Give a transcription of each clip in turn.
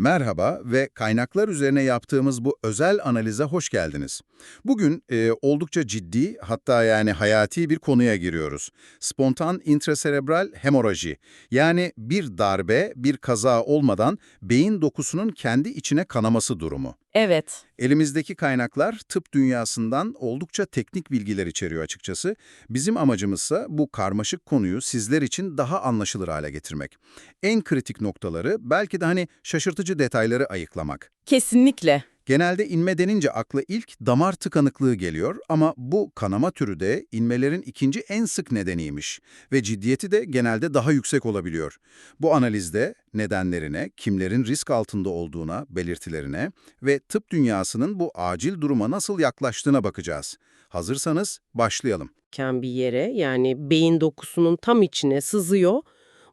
Merhaba ve kaynaklar üzerine yaptığımız bu özel analize hoş geldiniz. Bugün e, oldukça ciddi hatta yani hayati bir konuya giriyoruz. Spontan intraserebral hemoraji yani bir darbe, bir kaza olmadan beyin dokusunun kendi içine kanaması durumu. Evet. Elimizdeki kaynaklar tıp dünyasından oldukça teknik bilgiler içeriyor açıkçası. Bizim amacımızsa bu karmaşık konuyu sizler için daha anlaşılır hale getirmek. En kritik noktaları, belki de hani şaşırtıcı detayları ayıklamak. Kesinlikle. Genelde inme denince akla ilk damar tıkanıklığı geliyor ama bu kanama türü de inmelerin ikinci en sık nedeniymiş ve ciddiyeti de genelde daha yüksek olabiliyor. Bu analizde nedenlerine, kimlerin risk altında olduğuna, belirtilerine ve tıp dünyasının bu acil duruma nasıl yaklaştığına bakacağız. Hazırsanız başlayalım. Ken bir yere yani beyin dokusunun tam içine sızıyor.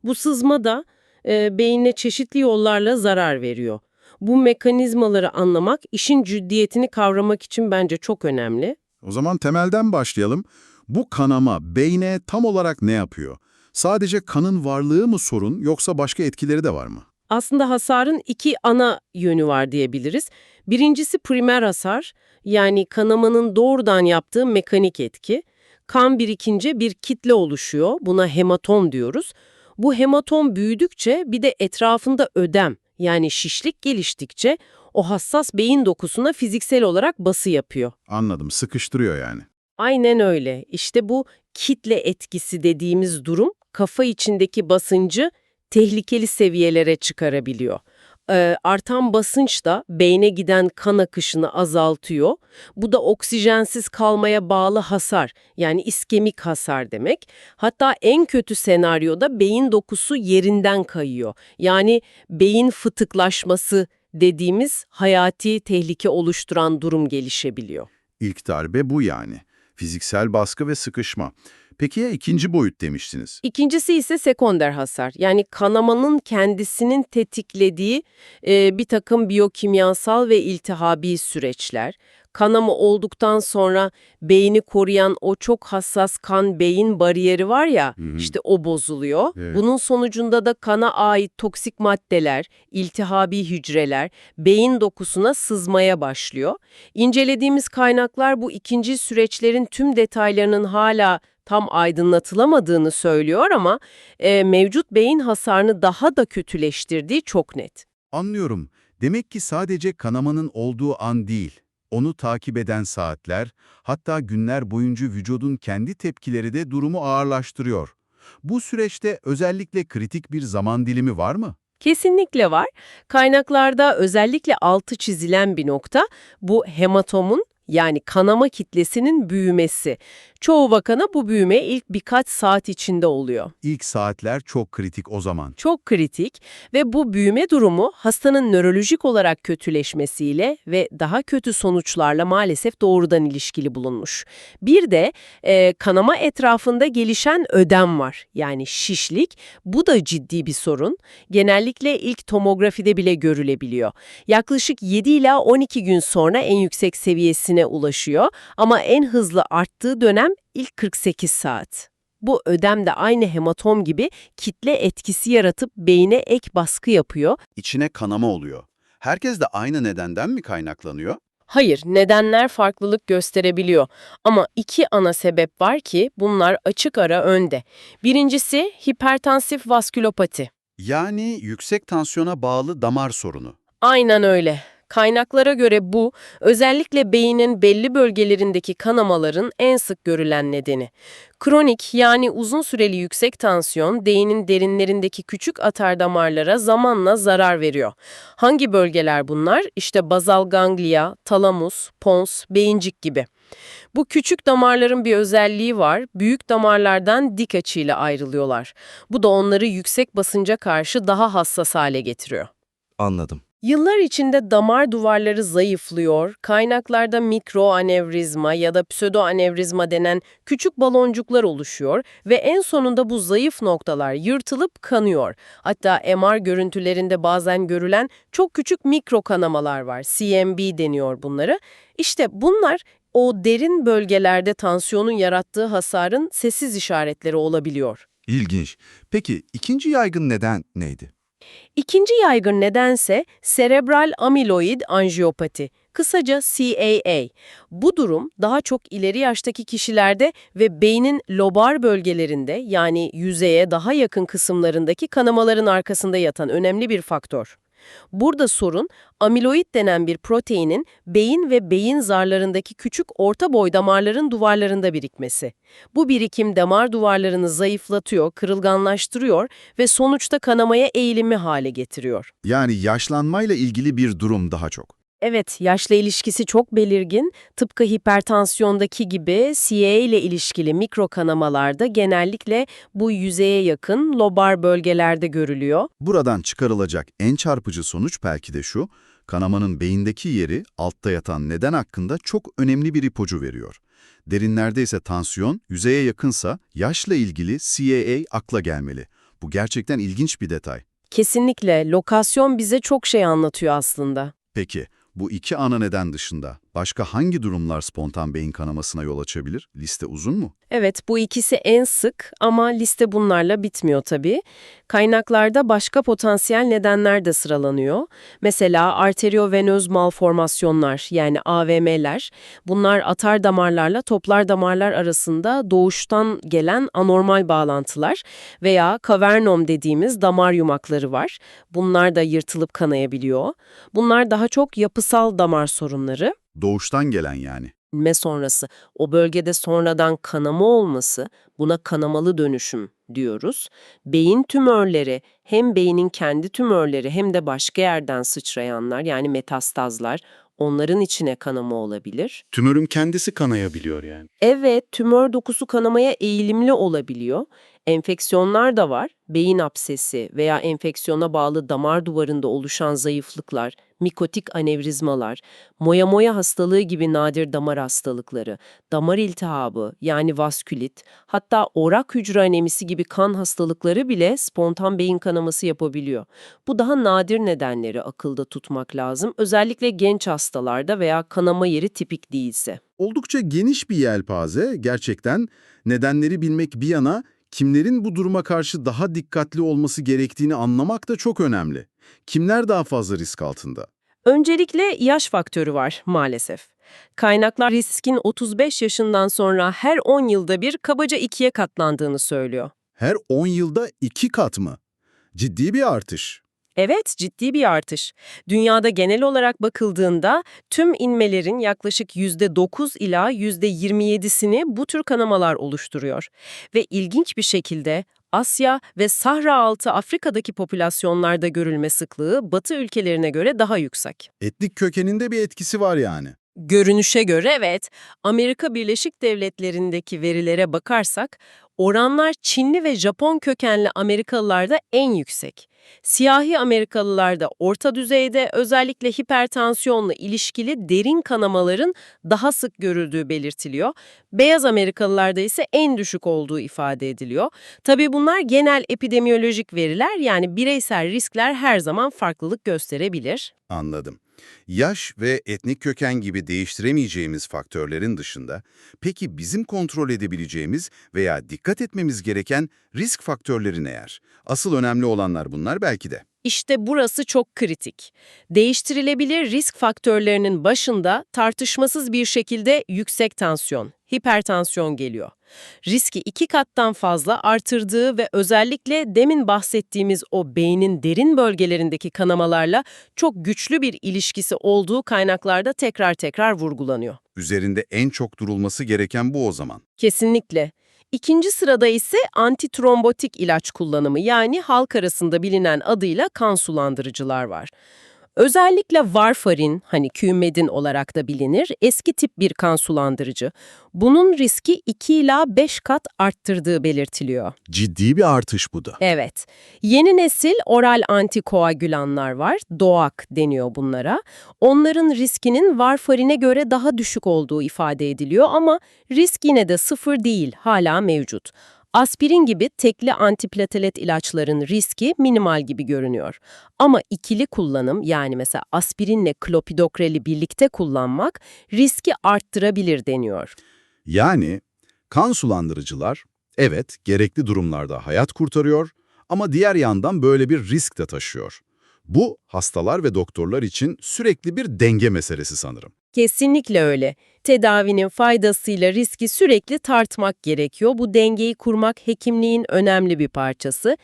Bu sızma da e, beyine çeşitli yollarla zarar veriyor. Bu mekanizmaları anlamak işin ciddiyetini kavramak için bence çok önemli. O zaman temelden başlayalım. Bu kanama beyne tam olarak ne yapıyor? Sadece kanın varlığı mı sorun yoksa başka etkileri de var mı? Aslında hasarın iki ana yönü var diyebiliriz. Birincisi primer hasar, yani kanamanın doğrudan yaptığı mekanik etki. Kan birikince bir kitle oluşuyor, buna hematom diyoruz. Bu hematom büyüdükçe bir de etrafında ödem, yani şişlik geliştikçe o hassas beyin dokusuna fiziksel olarak bası yapıyor. Anladım, sıkıştırıyor yani. Aynen öyle. İşte bu kitle etkisi dediğimiz durum kafa içindeki basıncı tehlikeli seviyelere çıkarabiliyor. Ee, artan basınç da beyne giden kan akışını azaltıyor. Bu da oksijensiz kalmaya bağlı hasar yani iskemik hasar demek. Hatta en kötü senaryoda beyin dokusu yerinden kayıyor. Yani beyin fıtıklaşması dediğimiz hayati tehlike oluşturan durum gelişebiliyor. İlk darbe bu yani. Fiziksel baskı ve sıkışma. Peki ya ikinci boyut demiştiniz? İkincisi ise sekonder hasar. Yani kanamanın kendisinin tetiklediği e, bir takım biyokimyasal ve iltihabi süreçler. Kanama olduktan sonra beyni koruyan o çok hassas kan-beyin bariyeri var ya, hı. işte o bozuluyor. Evet. Bunun sonucunda da kana ait toksik maddeler, iltihabi hücreler beyin dokusuna sızmaya başlıyor. İncelediğimiz kaynaklar bu ikinci süreçlerin tüm detaylarının hala tam aydınlatılamadığını söylüyor ama e, mevcut beyin hasarını daha da kötüleştirdiği çok net. Anlıyorum. Demek ki sadece kanamanın olduğu an değil, onu takip eden saatler, hatta günler boyunca vücudun kendi tepkileri de durumu ağırlaştırıyor. Bu süreçte özellikle kritik bir zaman dilimi var mı? Kesinlikle var. Kaynaklarda özellikle altı çizilen bir nokta bu hematomun yani kanama kitlesinin büyümesi. Çoğu vakana bu büyüme ilk birkaç saat içinde oluyor. İlk saatler çok kritik o zaman. Çok kritik ve bu büyüme durumu hastanın nörolojik olarak kötüleşmesiyle ve daha kötü sonuçlarla maalesef doğrudan ilişkili bulunmuş. Bir de e, kanama etrafında gelişen ödem var. Yani şişlik. Bu da ciddi bir sorun. Genellikle ilk tomografide bile görülebiliyor. Yaklaşık 7 ila 12 gün sonra en yüksek seviyesine ulaşıyor ama en hızlı arttığı dönem ilk 48 saat. Bu ödem de aynı hematom gibi kitle etkisi yaratıp beyine ek baskı yapıyor. İçine kanama oluyor. Herkes de aynı nedenden mi kaynaklanıyor? Hayır, nedenler farklılık gösterebiliyor. Ama iki ana sebep var ki bunlar açık ara önde. Birincisi hipertansif vaskülopati. Yani yüksek tansiyona bağlı damar sorunu. Aynen öyle. Kaynaklara göre bu, özellikle beynin belli bölgelerindeki kanamaların en sık görülen nedeni. Kronik yani uzun süreli yüksek tansiyon, beynin derinlerindeki küçük atar damarlara zamanla zarar veriyor. Hangi bölgeler bunlar? İşte bazal ganglia, talamus, pons, beyincik gibi. Bu küçük damarların bir özelliği var. Büyük damarlardan dik açıyla ayrılıyorlar. Bu da onları yüksek basınca karşı daha hassas hale getiriyor. Anladım. Yıllar içinde damar duvarları zayıflıyor, kaynaklarda mikroanevrizma ya da pseudoanevrizma denen küçük baloncuklar oluşuyor ve en sonunda bu zayıf noktalar yırtılıp kanıyor. Hatta MR görüntülerinde bazen görülen çok küçük mikro kanamalar var, CMB deniyor bunları. İşte bunlar o derin bölgelerde tansiyonun yarattığı hasarın sessiz işaretleri olabiliyor. İlginç. Peki ikinci yaygın neden neydi? İkinci yaygın nedense serebral amiloid anjiyopati, kısaca CAA. Bu durum daha çok ileri yaştaki kişilerde ve beynin lobar bölgelerinde yani yüzeye daha yakın kısımlarındaki kanamaların arkasında yatan önemli bir faktör. Burada sorun amiloid denen bir proteinin beyin ve beyin zarlarındaki küçük orta boy damarların duvarlarında birikmesi. Bu birikim damar duvarlarını zayıflatıyor, kırılganlaştırıyor ve sonuçta kanamaya eğilimi hale getiriyor. Yani yaşlanmayla ilgili bir durum daha çok. Evet, yaşla ilişkisi çok belirgin. Tıpkı hipertansiyondaki gibi CA ile ilişkili mikro kanamalarda genellikle bu yüzeye yakın lobar bölgelerde görülüyor. Buradan çıkarılacak en çarpıcı sonuç belki de şu, kanamanın beyindeki yeri altta yatan neden hakkında çok önemli bir ipucu veriyor. Derinlerde ise tansiyon, yüzeye yakınsa yaşla ilgili CAA akla gelmeli. Bu gerçekten ilginç bir detay. Kesinlikle lokasyon bize çok şey anlatıyor aslında. Peki, bu iki ana neden dışında başka hangi durumlar spontan beyin kanamasına yol açabilir? Liste uzun mu? Evet, bu ikisi en sık ama liste bunlarla bitmiyor tabii. Kaynaklarda başka potansiyel nedenler de sıralanıyor. Mesela arteriovenöz malformasyonlar yani AVM'ler. Bunlar atar damarlarla toplar damarlar arasında doğuştan gelen anormal bağlantılar veya kavernom dediğimiz damar yumakları var. Bunlar da yırtılıp kanayabiliyor. Bunlar daha çok yapısal damar sorunları. Doğuştan gelen yani. inme sonrası o bölgede sonradan kanama olması buna kanamalı dönüşüm diyoruz. Beyin tümörleri hem beynin kendi tümörleri hem de başka yerden sıçrayanlar yani metastazlar onların içine kanama olabilir. Tümörün kendisi kanayabiliyor yani. Evet, tümör dokusu kanamaya eğilimli olabiliyor. Enfeksiyonlar da var. Beyin absesi veya enfeksiyona bağlı damar duvarında oluşan zayıflıklar, mikotik anevrizmalar, moya moya hastalığı gibi nadir damar hastalıkları, damar iltihabı yani vaskülit, hatta orak hücre anemisi gibi kan hastalıkları bile spontan beyin kanaması yapabiliyor. Bu daha nadir nedenleri akılda tutmak lazım. Özellikle genç hastalarda veya kanama yeri tipik değilse. Oldukça geniş bir yelpaze, gerçekten nedenleri bilmek bir yana, kimlerin bu duruma karşı daha dikkatli olması gerektiğini anlamak da çok önemli. Kimler daha fazla risk altında? Öncelikle yaş faktörü var maalesef. Kaynaklar riskin 35 yaşından sonra her 10 yılda bir kabaca ikiye katlandığını söylüyor. Her 10 yılda iki kat mı? Ciddi bir artış. Evet, ciddi bir artış. Dünyada genel olarak bakıldığında tüm inmelerin yaklaşık %9 ila %27'sini bu tür kanamalar oluşturuyor. Ve ilginç bir şekilde Asya ve Sahra altı Afrika'daki popülasyonlarda görülme sıklığı Batı ülkelerine göre daha yüksek. Etnik kökeninde bir etkisi var yani. Görünüşe göre evet, Amerika Birleşik Devletleri'ndeki verilere bakarsak, oranlar Çinli ve Japon kökenli Amerikalılarda en yüksek. Siyahi Amerikalılarda orta düzeyde özellikle hipertansiyonla ilişkili derin kanamaların daha sık görüldüğü belirtiliyor. Beyaz Amerikalılarda ise en düşük olduğu ifade ediliyor. Tabii bunlar genel epidemiyolojik veriler yani bireysel riskler her zaman farklılık gösterebilir. Anladım. Yaş ve etnik köken gibi değiştiremeyeceğimiz faktörlerin dışında, peki bizim kontrol edebileceğimiz veya dikkat etmemiz gereken risk faktörleri neler? Asıl önemli olanlar bunlar belki de. İşte burası çok kritik. Değiştirilebilir risk faktörlerinin başında tartışmasız bir şekilde yüksek tansiyon, hipertansiyon geliyor. Riski iki kattan fazla artırdığı ve özellikle demin bahsettiğimiz o beynin derin bölgelerindeki kanamalarla çok güçlü bir ilişkisi olduğu kaynaklarda tekrar tekrar vurgulanıyor. Üzerinde en çok durulması gereken bu o zaman. Kesinlikle. İkinci sırada ise antitrombotik ilaç kullanımı yani halk arasında bilinen adıyla kan sulandırıcılar var. Özellikle varfarin, hani Qmedin olarak da bilinir, eski tip bir kan sulandırıcı. Bunun riski 2 ila 5 kat arttırdığı belirtiliyor. Ciddi bir artış bu da. Evet. Yeni nesil oral antikoagülanlar var. DOAC deniyor bunlara. Onların riskinin varfarine göre daha düşük olduğu ifade ediliyor ama risk yine de sıfır değil, hala mevcut. Aspirin gibi tekli antiplatelet ilaçların riski minimal gibi görünüyor. Ama ikili kullanım yani mesela aspirinle klopidokreli birlikte kullanmak riski arttırabilir deniyor. Yani kan sulandırıcılar evet gerekli durumlarda hayat kurtarıyor Ama diğer yandan böyle bir risk de taşıyor. Bu hastalar ve doktorlar için sürekli bir denge meselesi sanırım. Kesinlikle öyle. Tedavinin faydasıyla riski sürekli tartmak gerekiyor. Bu dengeyi kurmak hekimliğin önemli bir parçası.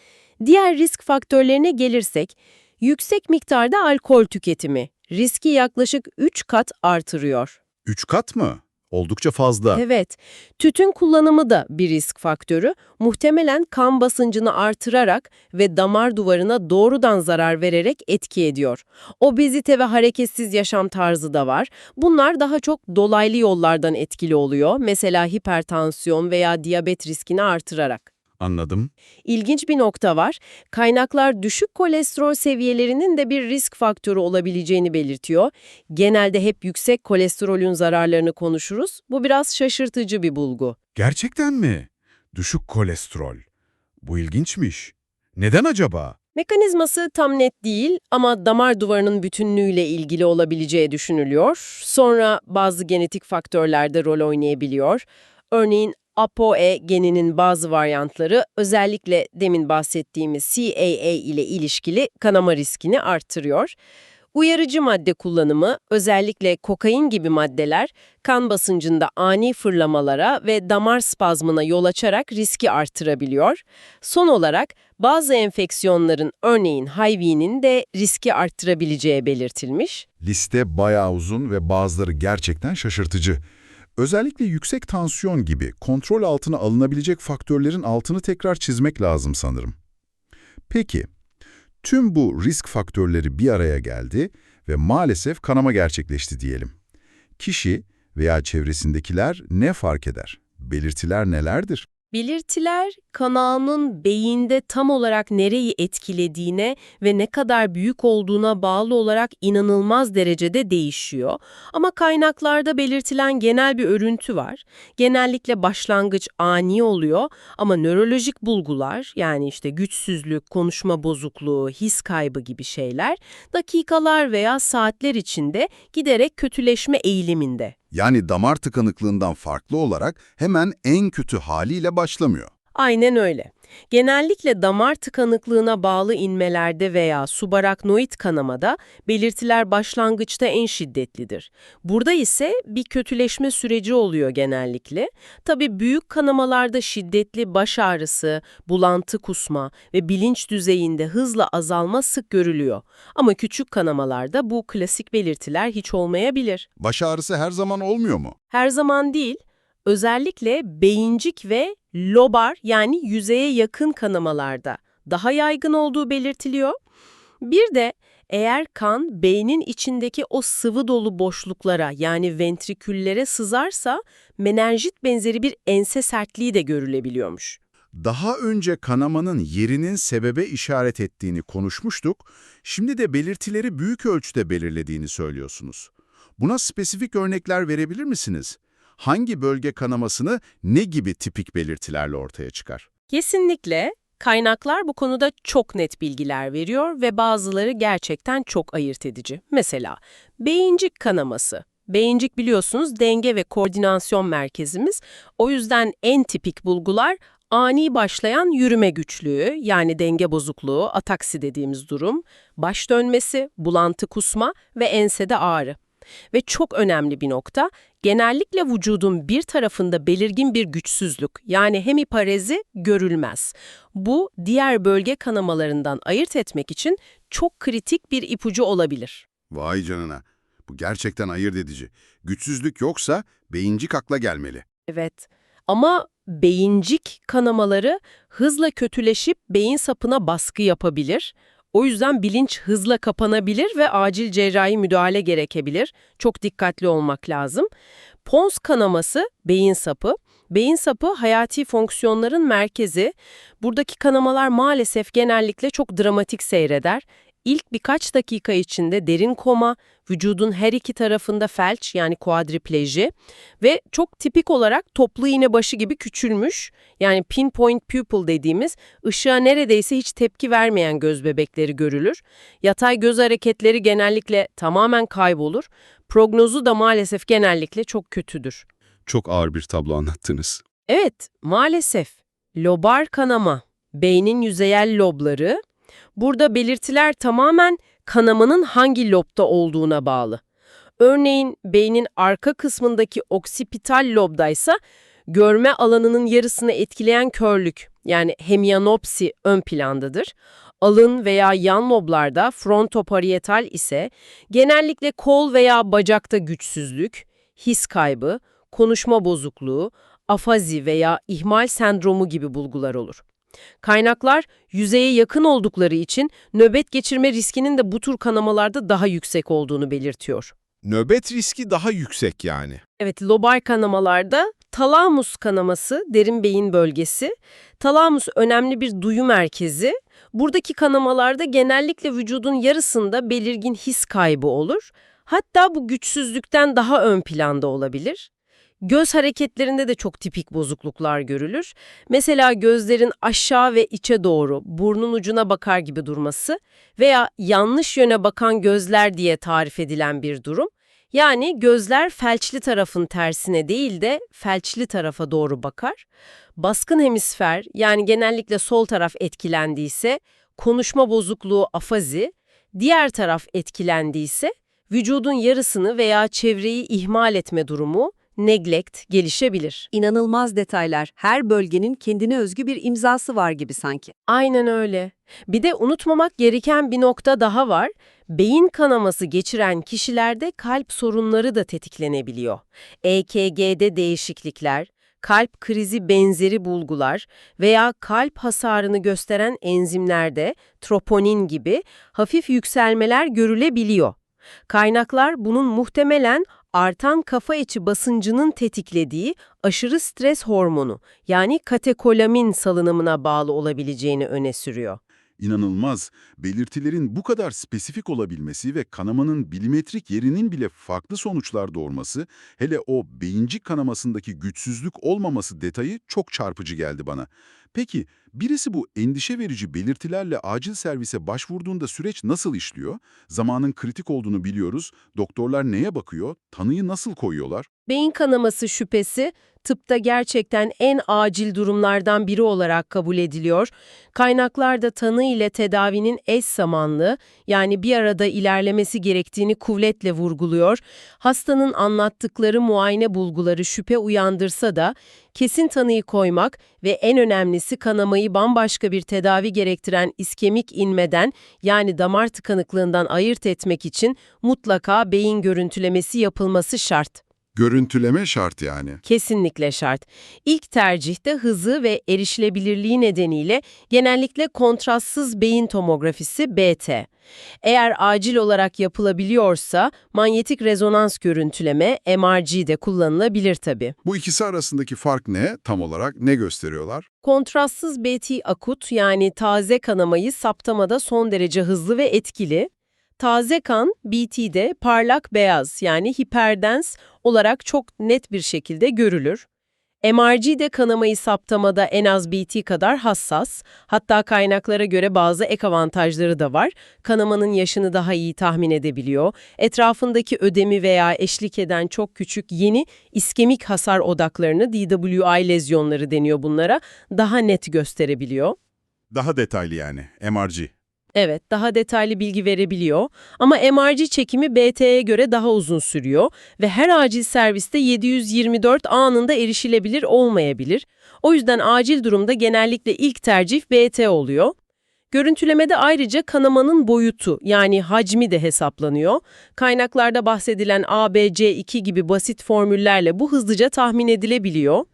Diğer risk faktörlerine gelirsek, yüksek miktarda alkol tüketimi riski yaklaşık 3 kat artırıyor. Üç kat mı? Oldukça fazla. Evet, tütün kullanımı da bir risk faktörü. Muhtemelen kan basıncını artırarak ve damar duvarına doğrudan zarar vererek etki ediyor. Obezite ve hareketsiz yaşam tarzı da var. Bunlar daha çok dolaylı yollardan etkili oluyor. Mesela hipertansiyon veya diyabet riskini artırarak. Anladım. İlginç bir nokta var. Kaynaklar düşük kolesterol seviyelerinin de bir risk faktörü olabileceğini belirtiyor. Genelde hep yüksek kolesterolün zararlarını konuşuruz. Bu biraz şaşırtıcı bir bulgu. Gerçekten mi? Düşük kolesterol. Bu ilginçmiş. Neden acaba? Mekanizması tam net değil ama damar duvarının bütünlüğüyle ilgili olabileceği düşünülüyor. Sonra bazı genetik faktörler de rol oynayabiliyor. Örneğin ApoE geninin bazı varyantları özellikle demin bahsettiğimiz CAA ile ilişkili kanama riskini arttırıyor. Uyarıcı madde kullanımı, özellikle kokain gibi maddeler, kan basıncında ani fırlamalara ve damar spazmına yol açarak riski artırabiliyor. Son olarak bazı enfeksiyonların örneğin HIV'nin de riski arttırabileceği belirtilmiş. Liste bayağı uzun ve bazıları gerçekten şaşırtıcı. Özellikle yüksek tansiyon gibi kontrol altına alınabilecek faktörlerin altını tekrar çizmek lazım sanırım. Peki, tüm bu risk faktörleri bir araya geldi ve maalesef kanama gerçekleşti diyelim. Kişi veya çevresindekiler ne fark eder? Belirtiler nelerdir? Belirtiler, kanağının beyinde tam olarak nereyi etkilediğine ve ne kadar büyük olduğuna bağlı olarak inanılmaz derecede değişiyor. Ama kaynaklarda belirtilen genel bir örüntü var. Genellikle başlangıç ani oluyor ama nörolojik bulgular yani işte güçsüzlük, konuşma bozukluğu, his kaybı gibi şeyler dakikalar veya saatler içinde giderek kötüleşme eğiliminde. Yani damar tıkanıklığından farklı olarak hemen en kötü haliyle başlamıyor. Aynen öyle. Genellikle damar tıkanıklığına bağlı inmelerde veya subaraknoid kanamada belirtiler başlangıçta en şiddetlidir. Burada ise bir kötüleşme süreci oluyor genellikle. Tabii büyük kanamalarda şiddetli baş ağrısı, bulantı kusma ve bilinç düzeyinde hızla azalma sık görülüyor. Ama küçük kanamalarda bu klasik belirtiler hiç olmayabilir. Baş ağrısı her zaman olmuyor mu? Her zaman değil, özellikle beyincik ve lobar yani yüzeye yakın kanamalarda daha yaygın olduğu belirtiliyor. Bir de eğer kan beynin içindeki o sıvı dolu boşluklara yani ventriküllere sızarsa menenjit benzeri bir ense sertliği de görülebiliyormuş. Daha önce kanamanın yerinin sebebe işaret ettiğini konuşmuştuk, şimdi de belirtileri büyük ölçüde belirlediğini söylüyorsunuz. Buna spesifik örnekler verebilir misiniz? Hangi bölge kanamasını ne gibi tipik belirtilerle ortaya çıkar? Kesinlikle kaynaklar bu konuda çok net bilgiler veriyor ve bazıları gerçekten çok ayırt edici. Mesela beyincik kanaması. Beyincik biliyorsunuz denge ve koordinasyon merkezimiz. O yüzden en tipik bulgular ani başlayan yürüme güçlüğü yani denge bozukluğu, ataksi dediğimiz durum, baş dönmesi, bulantı kusma ve ensede ağrı. Ve çok önemli bir nokta, genellikle vücudun bir tarafında belirgin bir güçsüzlük yani hemiparezi görülmez. Bu diğer bölge kanamalarından ayırt etmek için çok kritik bir ipucu olabilir. Vay canına, bu gerçekten ayırt edici. Güçsüzlük yoksa beyincik akla gelmeli. Evet ama beyincik kanamaları hızla kötüleşip beyin sapına baskı yapabilir. O yüzden bilinç hızla kapanabilir ve acil cerrahi müdahale gerekebilir. Çok dikkatli olmak lazım. Pons kanaması beyin sapı. Beyin sapı hayati fonksiyonların merkezi. Buradaki kanamalar maalesef genellikle çok dramatik seyreder. İlk birkaç dakika içinde derin koma, vücudun her iki tarafında felç yani kuadripleji ve çok tipik olarak toplu iğne başı gibi küçülmüş yani pinpoint pupil dediğimiz ışığa neredeyse hiç tepki vermeyen göz bebekleri görülür. Yatay göz hareketleri genellikle tamamen kaybolur. Prognozu da maalesef genellikle çok kötüdür. Çok ağır bir tablo anlattınız. Evet, maalesef. Lobar kanama, beynin yüzeyel lobları. Burada belirtiler tamamen kanamanın hangi lobda olduğuna bağlı. Örneğin beynin arka kısmındaki oksipital lobdaysa görme alanının yarısını etkileyen körlük yani hemianopsi ön plandadır. Alın veya yan loblarda frontoparietal ise genellikle kol veya bacakta güçsüzlük, his kaybı, konuşma bozukluğu, afazi veya ihmal sendromu gibi bulgular olur. Kaynaklar yüzeye yakın oldukları için nöbet geçirme riskinin de bu tür kanamalarda daha yüksek olduğunu belirtiyor. Nöbet riski daha yüksek yani. Evet, lobal kanamalarda talamus kanaması, derin beyin bölgesi. Talamus önemli bir duyu merkezi. Buradaki kanamalarda genellikle vücudun yarısında belirgin his kaybı olur. Hatta bu güçsüzlükten daha ön planda olabilir. Göz hareketlerinde de çok tipik bozukluklar görülür. Mesela gözlerin aşağı ve içe doğru, burnun ucuna bakar gibi durması veya yanlış yöne bakan gözler diye tarif edilen bir durum. Yani gözler felçli tarafın tersine değil de felçli tarafa doğru bakar. Baskın hemisfer yani genellikle sol taraf etkilendiyse konuşma bozukluğu afazi, diğer taraf etkilendiyse vücudun yarısını veya çevreyi ihmal etme durumu neglect gelişebilir. İnanılmaz detaylar. Her bölgenin kendine özgü bir imzası var gibi sanki. Aynen öyle. Bir de unutmamak gereken bir nokta daha var. Beyin kanaması geçiren kişilerde kalp sorunları da tetiklenebiliyor. EKG'de değişiklikler, kalp krizi benzeri bulgular veya kalp hasarını gösteren enzimlerde troponin gibi hafif yükselmeler görülebiliyor. Kaynaklar bunun muhtemelen artan kafa içi basıncının tetiklediği aşırı stres hormonu yani katekolamin salınımına bağlı olabileceğini öne sürüyor. İnanılmaz. Belirtilerin bu kadar spesifik olabilmesi ve kanamanın bilimetrik yerinin bile farklı sonuçlar doğurması, hele o beyincik kanamasındaki güçsüzlük olmaması detayı çok çarpıcı geldi bana. Peki, birisi bu endişe verici belirtilerle acil servise başvurduğunda süreç nasıl işliyor? Zamanın kritik olduğunu biliyoruz. Doktorlar neye bakıyor? Tanıyı nasıl koyuyorlar? Beyin kanaması şüphesi tıpta gerçekten en acil durumlardan biri olarak kabul ediliyor. Kaynaklarda tanı ile tedavinin eş zamanlı yani bir arada ilerlemesi gerektiğini kuvvetle vurguluyor. Hastanın anlattıkları muayene bulguları şüphe uyandırsa da kesin tanıyı koymak ve en önemlisi kanamayı bambaşka bir tedavi gerektiren iskemik inmeden yani damar tıkanıklığından ayırt etmek için mutlaka beyin görüntülemesi yapılması şart. Görüntüleme şart yani. Kesinlikle şart. İlk tercihte hızı ve erişilebilirliği nedeniyle genellikle kontrastsız beyin tomografisi BT. Eğer acil olarak yapılabiliyorsa manyetik rezonans görüntüleme MRG de kullanılabilir tabii. Bu ikisi arasındaki fark ne? Tam olarak ne gösteriyorlar? Kontrastsız BT akut yani taze kanamayı saptamada son derece hızlı ve etkili. Taze kan BT'de parlak beyaz yani hiperdens olarak çok net bir şekilde görülür. MRG de kanamayı saptamada en az BT kadar hassas, hatta kaynaklara göre bazı ek avantajları da var. Kanamanın yaşını daha iyi tahmin edebiliyor, etrafındaki ödemi veya eşlik eden çok küçük yeni iskemik hasar odaklarını DWI lezyonları deniyor bunlara, daha net gösterebiliyor. Daha detaylı yani. MRG. Evet, daha detaylı bilgi verebiliyor ama MRG çekimi BT'ye göre daha uzun sürüyor ve her acil serviste 724 anında erişilebilir olmayabilir. O yüzden acil durumda genellikle ilk tercih BT oluyor. Görüntülemede ayrıca kanamanın boyutu yani hacmi de hesaplanıyor. Kaynaklarda bahsedilen ABC2 gibi basit formüllerle bu hızlıca tahmin edilebiliyor.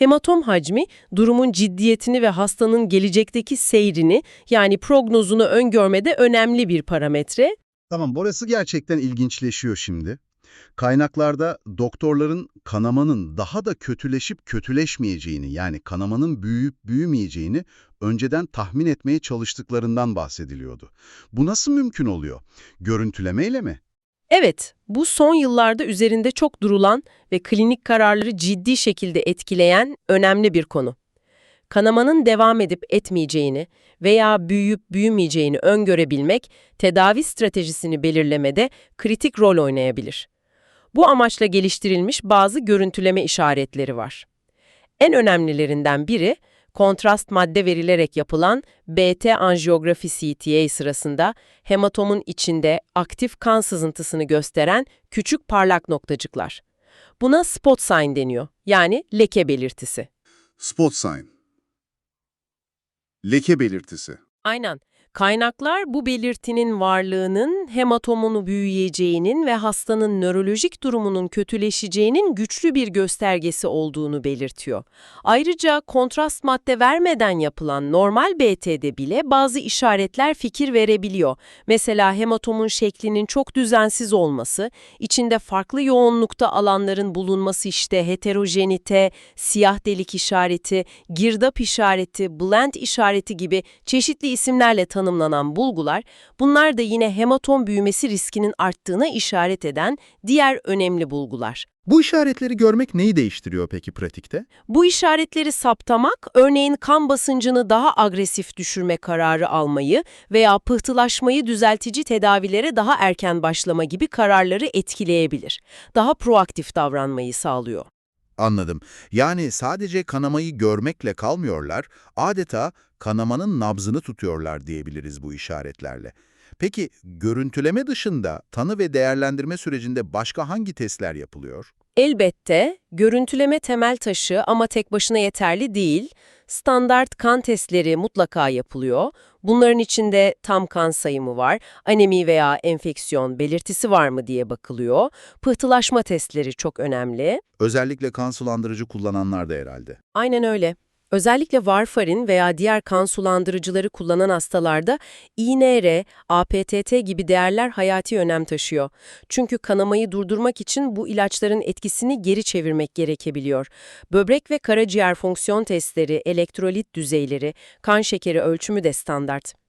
Hematom hacmi, durumun ciddiyetini ve hastanın gelecekteki seyrini yani prognozunu öngörmede önemli bir parametre. Tamam, burası gerçekten ilginçleşiyor şimdi. Kaynaklarda doktorların kanamanın daha da kötüleşip kötüleşmeyeceğini, yani kanamanın büyüyüp büyümeyeceğini önceden tahmin etmeye çalıştıklarından bahsediliyordu. Bu nasıl mümkün oluyor? Görüntülemeyle mi? Evet, bu son yıllarda üzerinde çok durulan ve klinik kararları ciddi şekilde etkileyen önemli bir konu. Kanamanın devam edip etmeyeceğini veya büyüyüp büyümeyeceğini öngörebilmek, tedavi stratejisini belirlemede kritik rol oynayabilir. Bu amaçla geliştirilmiş bazı görüntüleme işaretleri var. En önemlilerinden biri, Kontrast madde verilerek yapılan BT anjiyografi CTA sırasında hematomun içinde aktif kan sızıntısını gösteren küçük parlak noktacıklar. Buna spot sign deniyor, yani leke belirtisi. Spot sign. Leke belirtisi. Aynen. Kaynaklar bu belirtinin varlığının hematomunu büyüyeceğinin ve hastanın nörolojik durumunun kötüleşeceğinin güçlü bir göstergesi olduğunu belirtiyor. Ayrıca kontrast madde vermeden yapılan normal BT'de bile bazı işaretler fikir verebiliyor. Mesela hematomun şeklinin çok düzensiz olması, içinde farklı yoğunlukta alanların bulunması işte heterojenite, siyah delik işareti, girdap işareti, blend işareti gibi çeşitli isimlerle tanımlanan bulgular, bunlar da yine hematom büyümesi riskinin arttığına işaret eden diğer önemli bulgular. Bu işaretleri görmek neyi değiştiriyor peki pratikte? Bu işaretleri saptamak, örneğin kan basıncını daha agresif düşürme kararı almayı veya pıhtılaşmayı düzeltici tedavilere daha erken başlama gibi kararları etkileyebilir. Daha proaktif davranmayı sağlıyor. Anladım. Yani sadece kanamayı görmekle kalmıyorlar, adeta kanamanın nabzını tutuyorlar diyebiliriz bu işaretlerle. Peki görüntüleme dışında tanı ve değerlendirme sürecinde başka hangi testler yapılıyor? Elbette görüntüleme temel taşı ama tek başına yeterli değil. Standart kan testleri mutlaka yapılıyor. Bunların içinde tam kan sayımı var, anemi veya enfeksiyon belirtisi var mı diye bakılıyor. Pıhtılaşma testleri çok önemli. Özellikle kan sulandırıcı kullananlar da herhalde. Aynen öyle. Özellikle varfarin veya diğer kan sulandırıcıları kullanan hastalarda INR, APTT gibi değerler hayati önem taşıyor. Çünkü kanamayı durdurmak için bu ilaçların etkisini geri çevirmek gerekebiliyor. Böbrek ve karaciğer fonksiyon testleri, elektrolit düzeyleri, kan şekeri ölçümü de standart.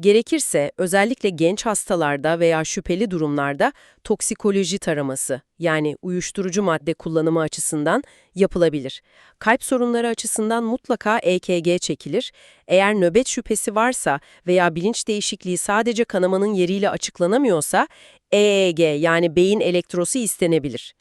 Gerekirse özellikle genç hastalarda veya şüpheli durumlarda toksikoloji taraması yani uyuşturucu madde kullanımı açısından yapılabilir. Kalp sorunları açısından mutlaka EKG çekilir. Eğer nöbet şüphesi varsa veya bilinç değişikliği sadece kanamanın yeriyle açıklanamıyorsa EEG yani beyin elektrosu istenebilir.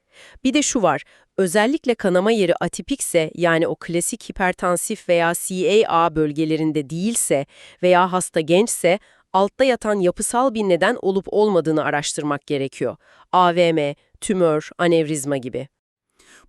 Bir de şu var, özellikle kanama yeri atipikse yani o klasik hipertansif veya CAA bölgelerinde değilse veya hasta gençse altta yatan yapısal bir neden olup olmadığını araştırmak gerekiyor. AVM, tümör, anevrizma gibi.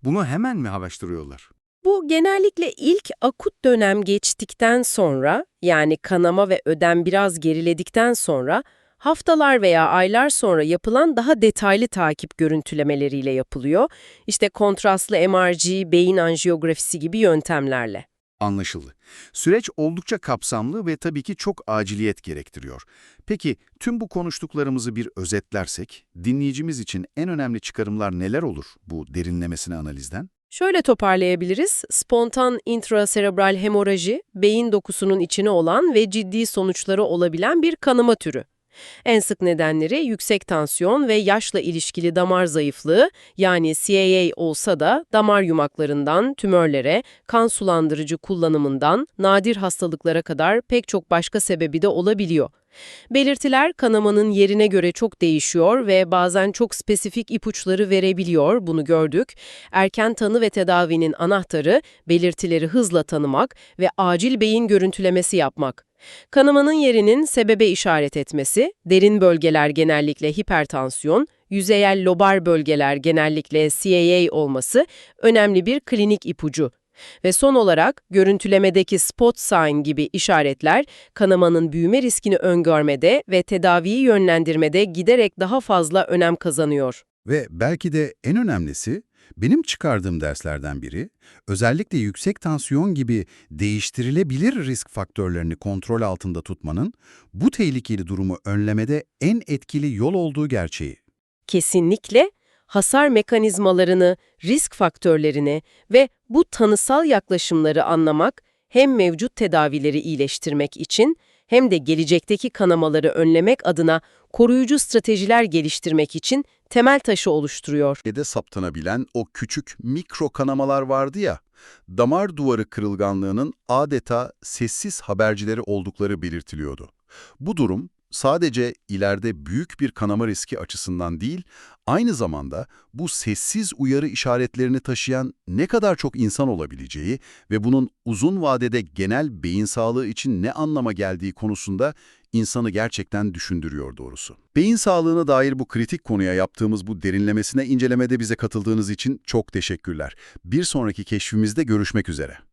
Bunu hemen mi araştırıyorlar? Bu genellikle ilk akut dönem geçtikten sonra yani kanama ve ödem biraz geriledikten sonra haftalar veya aylar sonra yapılan daha detaylı takip görüntülemeleriyle yapılıyor. İşte kontrastlı MRG, beyin anjiyografisi gibi yöntemlerle. Anlaşıldı. Süreç oldukça kapsamlı ve tabii ki çok aciliyet gerektiriyor. Peki tüm bu konuştuklarımızı bir özetlersek, dinleyicimiz için en önemli çıkarımlar neler olur bu derinlemesine analizden? Şöyle toparlayabiliriz. Spontan intraserebral hemoraji, beyin dokusunun içine olan ve ciddi sonuçları olabilen bir kanama türü. En sık nedenleri yüksek tansiyon ve yaşla ilişkili damar zayıflığı yani CAA olsa da damar yumaklarından tümörlere, kan sulandırıcı kullanımından nadir hastalıklara kadar pek çok başka sebebi de olabiliyor. Belirtiler kanamanın yerine göre çok değişiyor ve bazen çok spesifik ipuçları verebiliyor, bunu gördük. Erken tanı ve tedavinin anahtarı belirtileri hızla tanımak ve acil beyin görüntülemesi yapmak. Kanamanın yerinin sebebe işaret etmesi, derin bölgeler genellikle hipertansiyon, yüzeyel lobar bölgeler genellikle CAA olması önemli bir klinik ipucu. Ve son olarak görüntülemedeki spot sign gibi işaretler kanamanın büyüme riskini öngörmede ve tedaviyi yönlendirmede giderek daha fazla önem kazanıyor. Ve belki de en önemlisi, benim çıkardığım derslerden biri, özellikle yüksek tansiyon gibi değiştirilebilir risk faktörlerini kontrol altında tutmanın, bu tehlikeli durumu önlemede en etkili yol olduğu gerçeği. Kesinlikle hasar mekanizmalarını, risk faktörlerini ve bu tanısal yaklaşımları anlamak hem mevcut tedavileri iyileştirmek için hem de gelecekteki kanamaları önlemek adına koruyucu stratejiler geliştirmek için temel taşı oluşturuyor. de saptanabilen o küçük mikro kanamalar vardı ya, damar duvarı kırılganlığının adeta sessiz habercileri oldukları belirtiliyordu. Bu durum sadece ileride büyük bir kanama riski açısından değil, aynı zamanda bu sessiz uyarı işaretlerini taşıyan ne kadar çok insan olabileceği ve bunun uzun vadede genel beyin sağlığı için ne anlama geldiği konusunda insanı gerçekten düşündürüyor doğrusu. Beyin sağlığına dair bu kritik konuya yaptığımız bu derinlemesine incelemede bize katıldığınız için çok teşekkürler. Bir sonraki keşfimizde görüşmek üzere.